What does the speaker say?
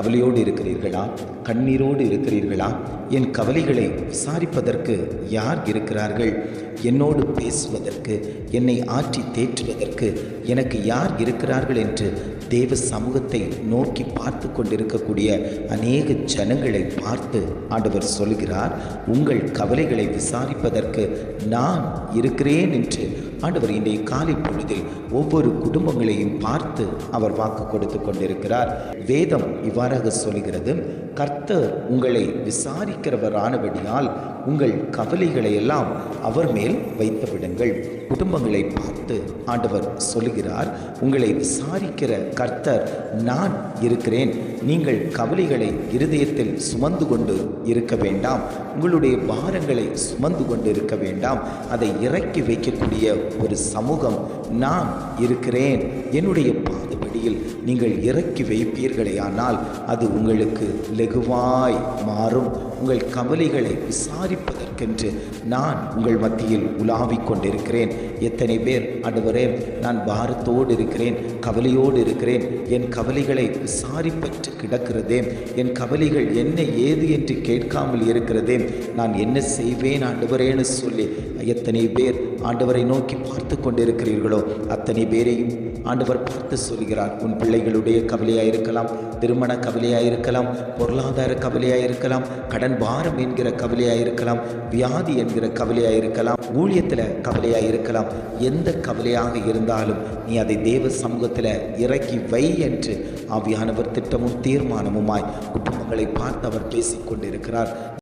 கவலையோடு இருக்கிறீர்களா? கண்ணீரோடு இருக்கிறீர்களா? என் கவலைகளை விசாரிப்பதற்கு யார் இருக்கிறார்கள்? என்னோடு பேசுவதற்கு என்னை ஆற்றி தேற்றுவதற்கு எனக்கு யார் இருக்கிறார்கள் என்று தேவ சமூகத்தை நோக்கி பார்த்து கொண்டிருக்கக்கூடிய அநேக ஜனங்களை பார்த்து ஆண்டவர் சொல்கிறார் உங்கள் கவலைகளை விசாரிப்பதற்கு நான் இருக்கிறேன் என்று ஆண்டவர் இன்றைய காலை பொழுதில் ஒவ்வொரு குடும்பங்களையும் பார்த்து அவர் வாக்கு கொடுத்து கொண்டிருக்கிறார். வேதம் இவ்வாறாக சொல்கிறது கர்த்தர் உங்களை விசாரிக்கிறவரானபடியால் உங்கள் கவலைகளை எல்லாம் அவர் மேல் வைத்து விடுங்கள் குடும்பங்களை பார்த்து ஆண்டவர் சொல்லுகிறார் உங்களை விசாரிக்கிற கர்த்தர் நான் இருக்கிறேன். நீங்கள் கவலைகளை இருதயத்தில் சுமந்து கொண்டு இருக்க வேண்டாம். உங்களுடைய பாரங்களை சுமந்து கொண்டு இருக்க வேண்டாம். அதை இறக்கி வைக்கக்கூடிய ஒரு சமூகம் நான் இருக்கிறேன். என்னுடைய பாதபடியில் நீங்கள் இறக்கி வைப்பீர்களேயானால் அது உங்களுக்கு லெகுவாய் மாறும். உங்கள் கவலைகளை விசாரிப்பதற்கென்று நான் உங்கள் மத்தியில் உலாவிக் கொண்டிருக்கிறேன். எத்தனை பேர் ஆண்டவரே நான் பாரத்தோடு இருக்கிறேன் கவலையோடு இருக்கிறேன் என் கவலைகளை விசாரிப்பற்று கிடக்கிறதே என் கவலைகள் என்ன ஏது என்று கேட்காமல் இருக்கிறதே நான் என்ன செய்வேன் ஆண்டவரேன்னு சொல்லி எத்தனை பேர் ஆண்டவரை நோக்கி பார்த்து கொண்டிருக்கிறீர்களோ அத்தனை பேரையும் ஆண்டவர் பார்த்து சொல்கிறார். உன் பிள்ளைகளுடைய கவலையாக இருக்கலாம் திருமண கவலையாக இருக்கலாம் பொருளாதார கவலையாக இருக்கலாம் கடன் பாரம் என்கிற கவலையாக இருக்கலாம் வியாதி என்கிற கவலையாக இருக்கலாம் ஊழியத்தில் கவலையாக இருக்கலாம் எந்த கவலையாக இருந்தாலும் நீ அதை தேவ சமூகத்தில் இறக்கி வை என்று ஆவியானவர் திட்டமும் தீர்மானமுமாய் குடும்பங்களை பார்த்து அவர் பேசிக்கொண்டிருக்கிறார்.